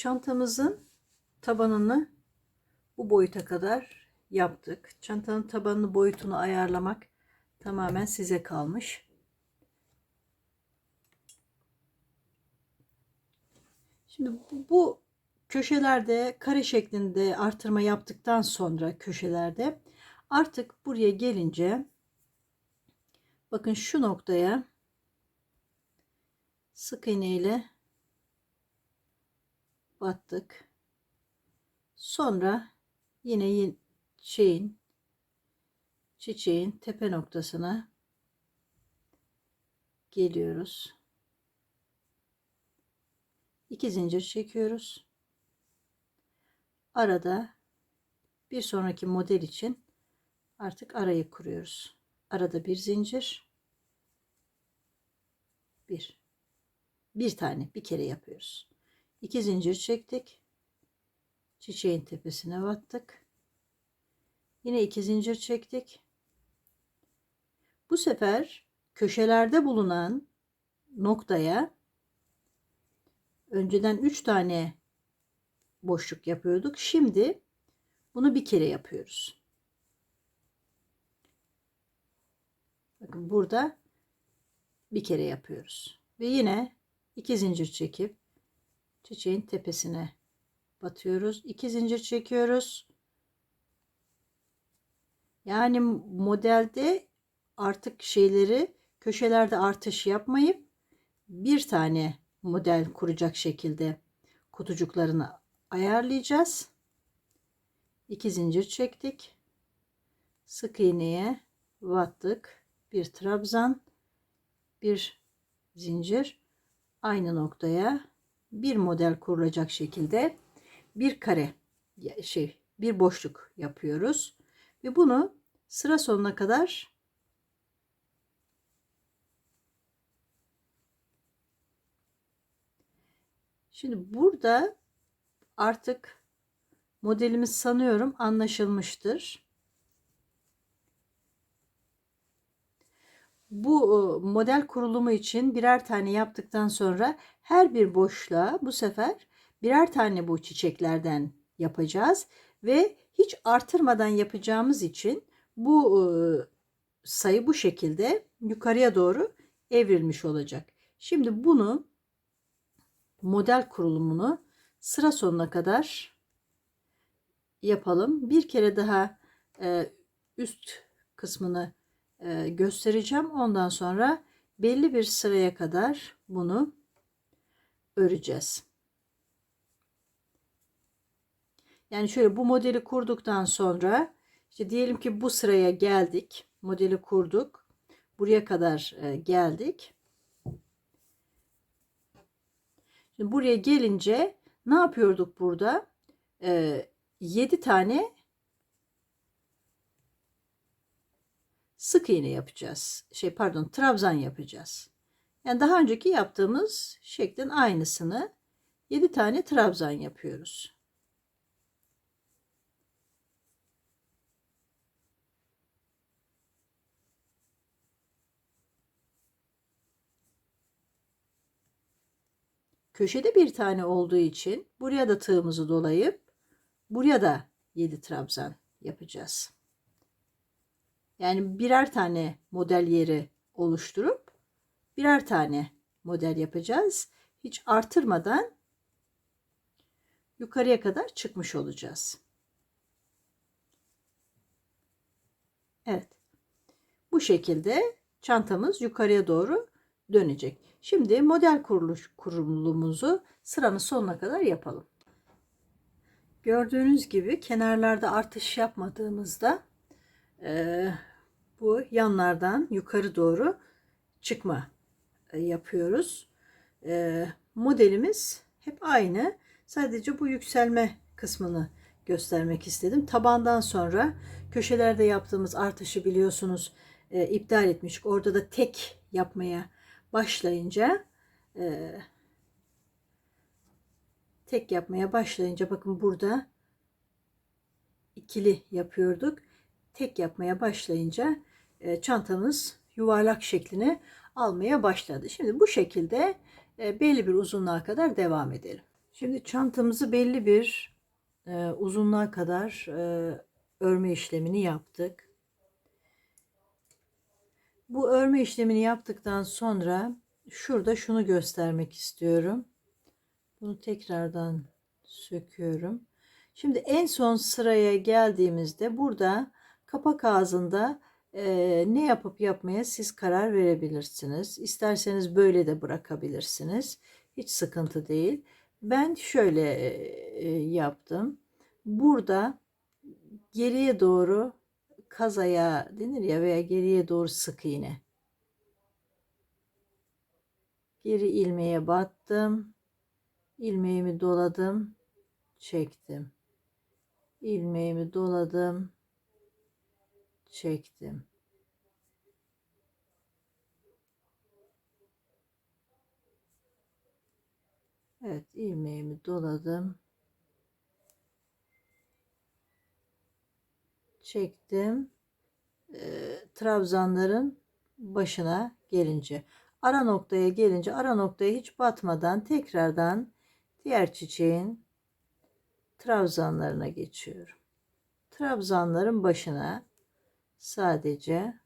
çantamızın tabanını bu boyuta kadar yaptık. Çantanın tabanını boyutunu ayarlamak tamamen size kalmış. Şimdi bu, köşelerde kare şeklinde artırma yaptıktan sonra köşelerde artık buraya gelince bakın şu noktaya sık iğne ile battık. Sonra yine yin- şeyin çiçeğin tepe noktasına geliyoruz. İki zincir çekiyoruz. Arada bir sonraki model için artık arayı kuruyoruz. Arada bir zincir. Bir. Bir tane bir kere yapıyoruz. İki zincir çektik. Çiçeğin tepesine battık. Yine iki zincir çektik. Bu sefer köşelerde bulunan noktaya önceden 3 tane boşluk yapıyorduk. Şimdi bunu bir kere yapıyoruz. Bakın burada bir kere yapıyoruz. Ve yine iki zincir çekip çiçeğin tepesine batıyoruz. İki zincir çekiyoruz. Yani modelde artık şeyleri köşelerde artış yapmayıp bir tane model kuracak şekilde kutucuklarını ayarlayacağız. İki zincir çektik. Sık iğneye battık. Bir trabzan, bir zincir aynı noktaya bir model kurulacak şekilde bir kare şey bir boşluk yapıyoruz ve bunu sıra sonuna kadar Şimdi burada artık modelimiz sanıyorum anlaşılmıştır. Bu model kurulumu için birer tane yaptıktan sonra her bir boşluğa bu sefer birer tane bu çiçeklerden yapacağız ve hiç artırmadan yapacağımız için bu sayı bu şekilde yukarıya doğru evrilmiş olacak. Şimdi bunu model kurulumunu sıra sonuna kadar yapalım. Bir kere daha üst kısmını e, göstereceğim. Ondan sonra belli bir sıraya kadar bunu öreceğiz. Yani şöyle bu modeli kurduktan sonra işte diyelim ki bu sıraya geldik. Modeli kurduk. Buraya kadar e, geldik. Şimdi buraya gelince ne yapıyorduk burada? E, 7 tane sık iğne yapacağız. Şey pardon trabzan yapacağız. Yani daha önceki yaptığımız şeklin aynısını 7 tane trabzan yapıyoruz. Köşede bir tane olduğu için buraya da tığımızı dolayıp buraya da 7 trabzan yapacağız. Yani birer tane model yeri oluşturup birer tane model yapacağız. Hiç artırmadan yukarıya kadar çıkmış olacağız. Evet. Bu şekilde çantamız yukarıya doğru dönecek. Şimdi model kuruluş kurulumuzu sıranın sonuna kadar yapalım. Gördüğünüz gibi kenarlarda artış yapmadığımızda bu yanlardan yukarı doğru çıkma e, yapıyoruz. E, modelimiz hep aynı. Sadece bu yükselme kısmını göstermek istedim. Tabandan sonra köşelerde yaptığımız artışı biliyorsunuz e, iptal etmiştik. Orada da tek yapmaya başlayınca tek yapmaya başlayınca bakın burada ikili yapıyorduk. Tek yapmaya başlayınca çantamız yuvarlak şeklini almaya başladı. Şimdi bu şekilde e, belli bir uzunluğa kadar devam edelim. Şimdi çantamızı belli bir e, uzunluğa kadar e, örme işlemini yaptık. Bu örme işlemini yaptıktan sonra şurada şunu göstermek istiyorum. Bunu tekrardan söküyorum. Şimdi en son sıraya geldiğimizde burada kapak ağzında e, ne yapıp yapmaya siz karar verebilirsiniz. İsterseniz böyle de bırakabilirsiniz. Hiç sıkıntı değil. Ben şöyle e, yaptım. Burada geriye doğru kazaya denir ya veya geriye doğru sık iğne. Geri ilmeğe battım. ilmeğimi doladım. Çektim. ilmeğimi doladım. Çektim. Evet ilmeğimi doladım. Çektim. E, trabzanların başına gelince ara noktaya gelince ara noktaya hiç batmadan tekrardan diğer çiçeğin trabzanlarına geçiyorum. Trabzanların başına sadece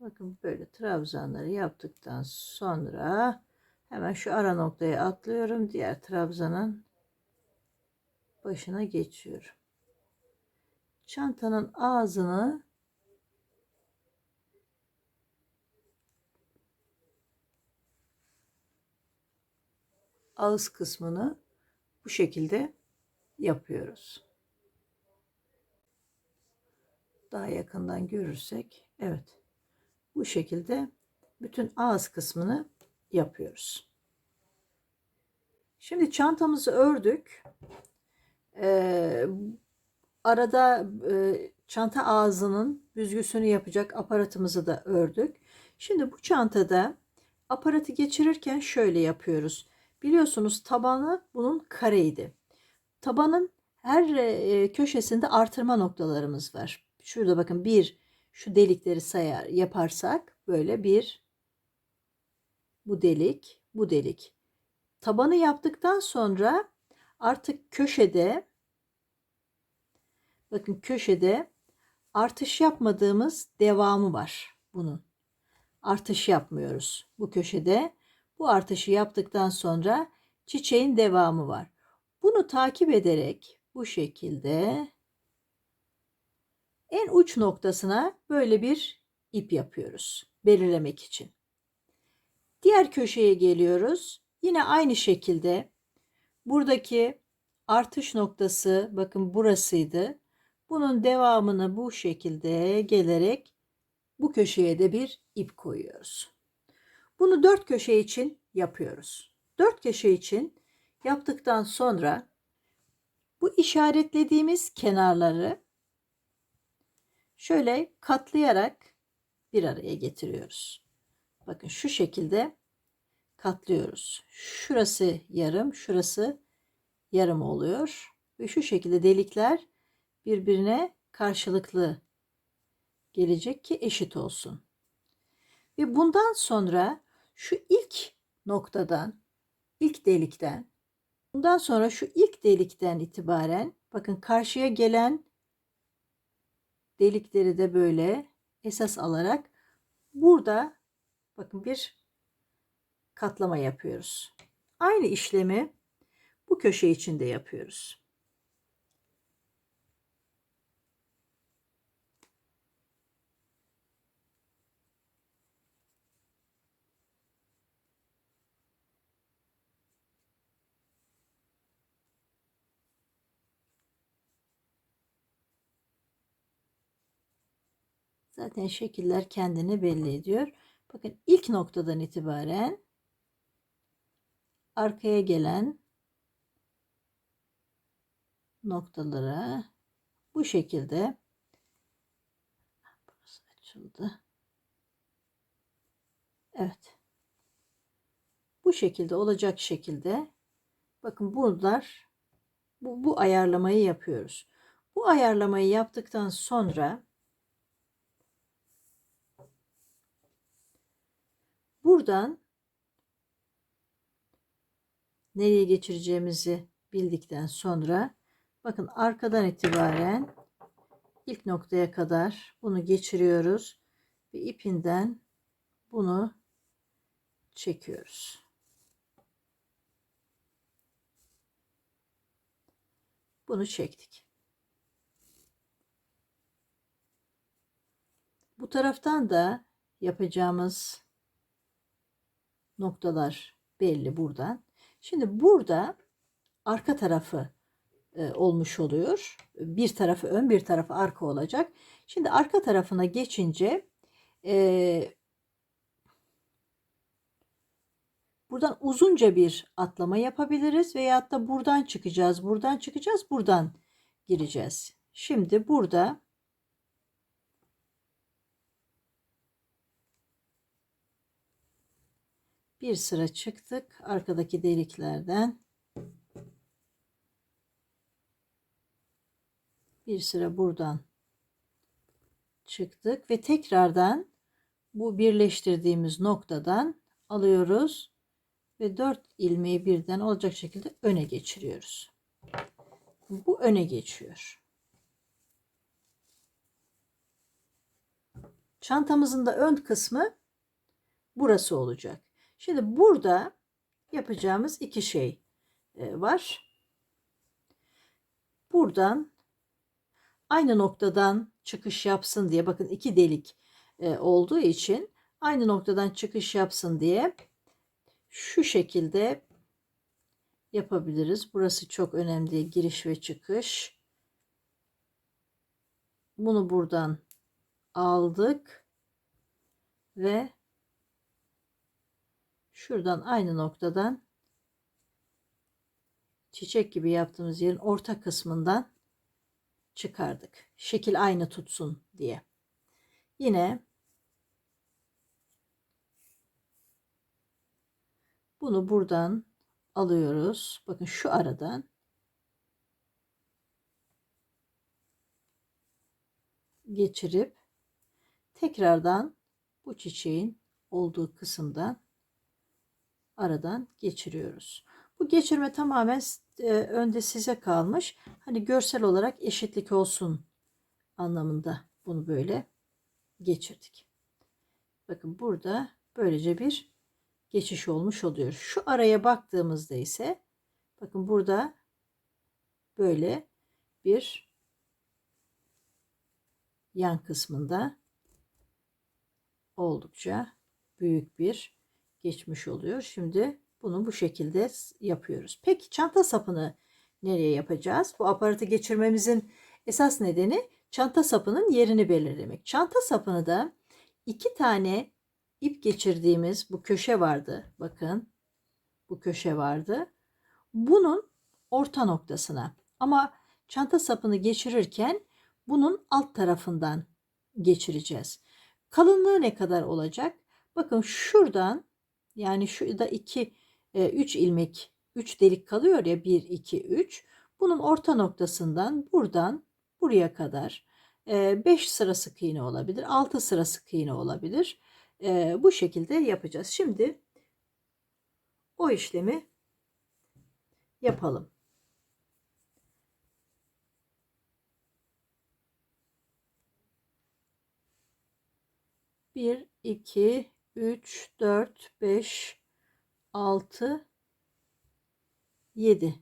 Bakın böyle trabzanları yaptıktan sonra hemen şu ara noktaya atlıyorum. Diğer trabzanın başına geçiyorum. Çantanın ağzını ağız kısmını bu şekilde yapıyoruz. Daha yakından görürsek evet bu şekilde bütün ağız kısmını yapıyoruz. Şimdi çantamızı ördük. Ee, arada e, çanta ağzının büzgüsünü yapacak aparatımızı da ördük. Şimdi bu çantada aparatı geçirirken şöyle yapıyoruz. Biliyorsunuz tabanı bunun kareydi. Tabanın her e, köşesinde artırma noktalarımız var. Şurada bakın bir şu delikleri sayar yaparsak böyle bir bu delik bu delik. Tabanı yaptıktan sonra artık köşede bakın köşede artış yapmadığımız devamı var bunun. Artış yapmıyoruz bu köşede. Bu artışı yaptıktan sonra çiçeğin devamı var. Bunu takip ederek bu şekilde en uç noktasına böyle bir ip yapıyoruz belirlemek için. Diğer köşeye geliyoruz. Yine aynı şekilde buradaki artış noktası bakın burasıydı. Bunun devamını bu şekilde gelerek bu köşeye de bir ip koyuyoruz. Bunu dört köşe için yapıyoruz. Dört köşe için yaptıktan sonra bu işaretlediğimiz kenarları şöyle katlayarak bir araya getiriyoruz. Bakın şu şekilde katlıyoruz. Şurası yarım, şurası yarım oluyor. Ve şu şekilde delikler birbirine karşılıklı gelecek ki eşit olsun. Ve bundan sonra şu ilk noktadan, ilk delikten, bundan sonra şu ilk delikten itibaren bakın karşıya gelen delikleri de böyle esas alarak burada bakın bir katlama yapıyoruz. Aynı işlemi bu köşe içinde yapıyoruz. Zaten şekiller kendini belli ediyor. Bakın ilk noktadan itibaren arkaya gelen noktalara bu şekilde burası açıldı. Evet. Bu şekilde olacak şekilde bakın bunlar bu, bu ayarlamayı yapıyoruz. Bu ayarlamayı yaptıktan sonra buradan nereye geçireceğimizi bildikten sonra bakın arkadan itibaren ilk noktaya kadar bunu geçiriyoruz ve ipinden bunu çekiyoruz. Bunu çektik. Bu taraftan da yapacağımız noktalar belli buradan. Şimdi burada arka tarafı e, olmuş oluyor. Bir tarafı ön, bir tarafı arka olacak. Şimdi arka tarafına geçince e, buradan uzunca bir atlama yapabiliriz veyahut da buradan çıkacağız, buradan çıkacağız, buradan gireceğiz. Şimdi burada bir sıra çıktık arkadaki deliklerden bir sıra buradan çıktık ve tekrardan bu birleştirdiğimiz noktadan alıyoruz ve 4 ilmeği birden olacak şekilde öne geçiriyoruz. Bu öne geçiyor. Çantamızın da ön kısmı burası olacak. Şimdi burada yapacağımız iki şey e, var. Buradan aynı noktadan çıkış yapsın diye bakın iki delik e, olduğu için aynı noktadan çıkış yapsın diye şu şekilde yapabiliriz. Burası çok önemli giriş ve çıkış. Bunu buradan aldık ve şuradan aynı noktadan çiçek gibi yaptığımız yerin orta kısmından çıkardık. Şekil aynı tutsun diye. Yine bunu buradan alıyoruz. Bakın şu aradan geçirip tekrardan bu çiçeğin olduğu kısımdan aradan geçiriyoruz. Bu geçirme tamamen e, önde size kalmış. Hani görsel olarak eşitlik olsun anlamında bunu böyle geçirdik. Bakın burada böylece bir geçiş olmuş oluyor. Şu araya baktığımızda ise bakın burada böyle bir yan kısmında oldukça büyük bir geçmiş oluyor. Şimdi bunu bu şekilde yapıyoruz. Peki çanta sapını nereye yapacağız? Bu aparatı geçirmemizin esas nedeni çanta sapının yerini belirlemek. Çanta sapını da iki tane ip geçirdiğimiz bu köşe vardı. Bakın bu köşe vardı. Bunun orta noktasına ama çanta sapını geçirirken bunun alt tarafından geçireceğiz. Kalınlığı ne kadar olacak? Bakın şuradan yani şurada 2 3 ilmek 3 delik kalıyor ya 1 2 3. Bunun orta noktasından buradan buraya kadar 5 sıra sık iğne olabilir, 6 sıra sık iğne olabilir. Bu şekilde yapacağız. Şimdi o işlemi yapalım. Bir, iki, 3, 4, 5, 6, 7.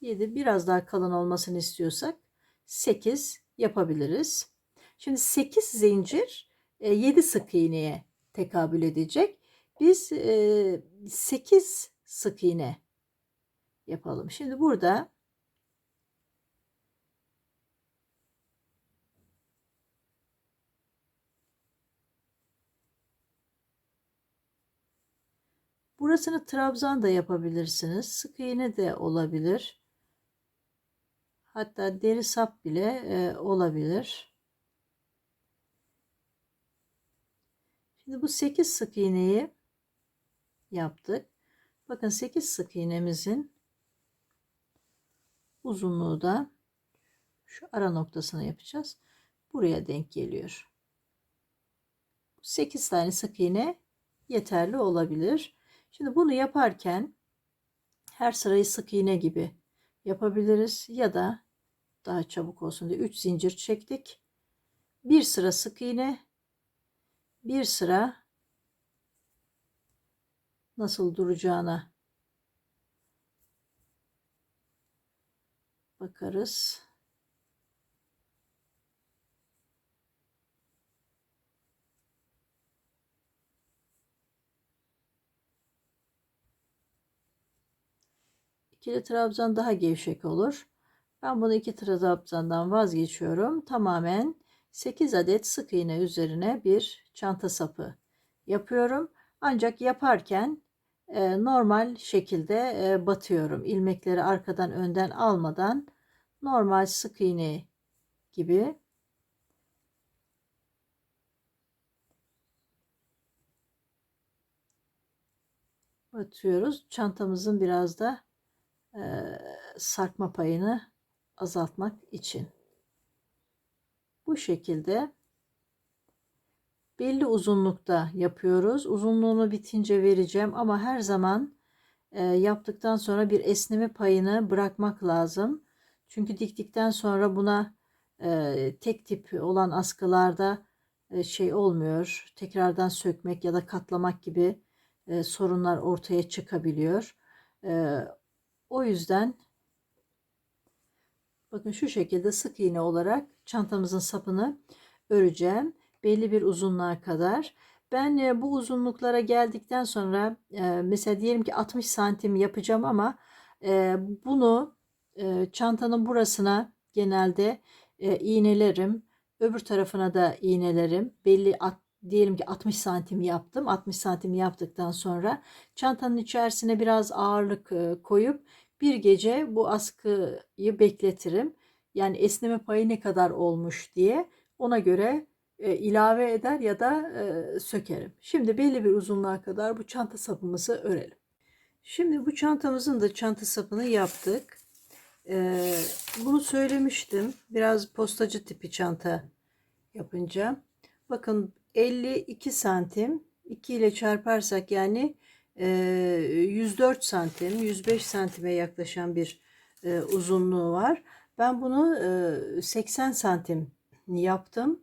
Yedi biraz daha kalın olmasını istiyorsak 8 yapabiliriz. Şimdi 8 zincir 7 e, sık iğneye tekabül edecek. Biz 8 e, sık iğne yapalım. Şimdi burada Burasını trabzan da yapabilirsiniz. Sık iğne de olabilir. Hatta deri sap bile e, olabilir. Şimdi bu 8 sık iğneyi yaptık. Bakın 8 sık iğnemizin uzunluğu da şu ara noktasına yapacağız. Buraya denk geliyor. 8 tane sık iğne yeterli olabilir. Şimdi bunu yaparken her sırayı sık iğne gibi yapabiliriz ya da daha çabuk olsun diye 3 zincir çektik. Bir sıra sık iğne, bir sıra nasıl duracağına bakarız. İkili trabzan daha gevşek olur. Ben bunu iki trabzandan vazgeçiyorum. Tamamen 8 adet sık iğne üzerine bir çanta sapı yapıyorum. Ancak yaparken e, normal şekilde e, batıyorum. İlmekleri arkadan önden almadan normal sık iğne gibi batıyoruz. Çantamızın biraz da sarkma payını azaltmak için. Bu şekilde belli uzunlukta yapıyoruz. Uzunluğunu bitince vereceğim ama her zaman e, yaptıktan sonra bir esneme payını bırakmak lazım. Çünkü diktikten sonra buna e, tek tip olan askılarda e, şey olmuyor. Tekrardan sökmek ya da katlamak gibi e, sorunlar ortaya çıkabiliyor. E, o yüzden bakın şu şekilde sık iğne olarak çantamızın sapını öreceğim. Belli bir uzunluğa kadar. Ben e, bu uzunluklara geldikten sonra e, mesela diyelim ki 60 santim yapacağım ama e, bunu çantanın burasına genelde iğnelerim. Öbür tarafına da iğnelerim. Belli diyelim ki 60 santim yaptım. 60 santim yaptıktan sonra çantanın içerisine biraz ağırlık koyup bir gece bu askıyı bekletirim. Yani esneme payı ne kadar olmuş diye ona göre e, ilave eder ya da e, sökerim. Şimdi belli bir uzunluğa kadar bu çanta sapımızı örelim. Şimdi bu çantamızın da çanta sapını yaptık. E, bunu söylemiştim. Biraz postacı tipi çanta yapınca. Bakın 52 santim 2 ile çarparsak yani 104 santim 105 santime yaklaşan bir uzunluğu var. Ben bunu 80 santim yaptım.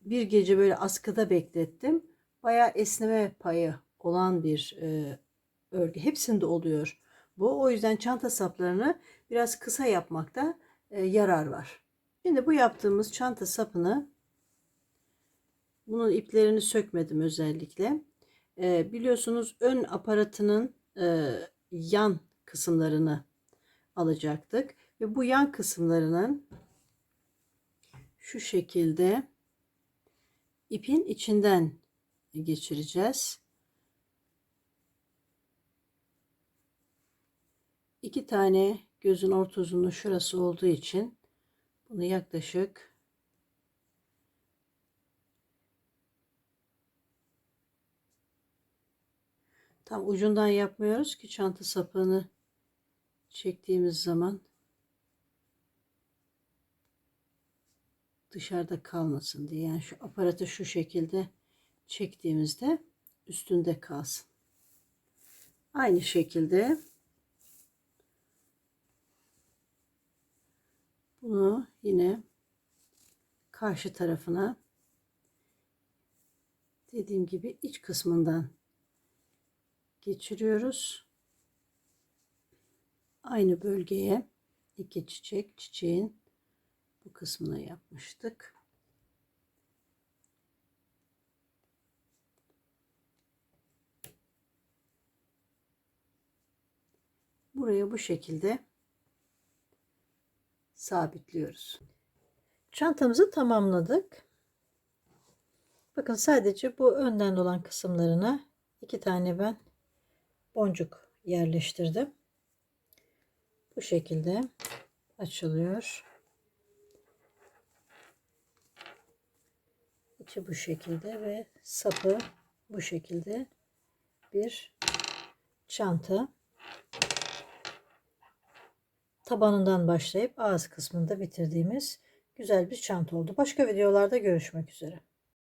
Bir gece böyle askıda beklettim. Bayağı esneme payı olan bir örgü. Hepsinde oluyor bu. O yüzden çanta saplarını biraz kısa yapmakta yarar var. Şimdi bu yaptığımız çanta sapını bunun iplerini sökmedim özellikle. E, biliyorsunuz ön aparatının e, yan kısımlarını alacaktık. Ve bu yan kısımlarının şu şekilde ipin içinden geçireceğiz. İki tane gözün orta uzunluğu şurası olduğu için bunu yaklaşık tam ucundan yapmıyoruz ki çanta sapını çektiğimiz zaman dışarıda kalmasın diye. Yani şu aparatı şu şekilde çektiğimizde üstünde kalsın. Aynı şekilde bunu yine karşı tarafına dediğim gibi iç kısmından geçiriyoruz. Aynı bölgeye iki çiçek çiçeğin bu kısmına yapmıştık. Buraya bu şekilde sabitliyoruz. Çantamızı tamamladık. Bakın sadece bu önden olan kısımlarına iki tane ben boncuk yerleştirdim. Bu şekilde açılıyor. İçi bu şekilde ve sapı bu şekilde bir çanta. Tabanından başlayıp ağız kısmında bitirdiğimiz güzel bir çanta oldu. Başka videolarda görüşmek üzere.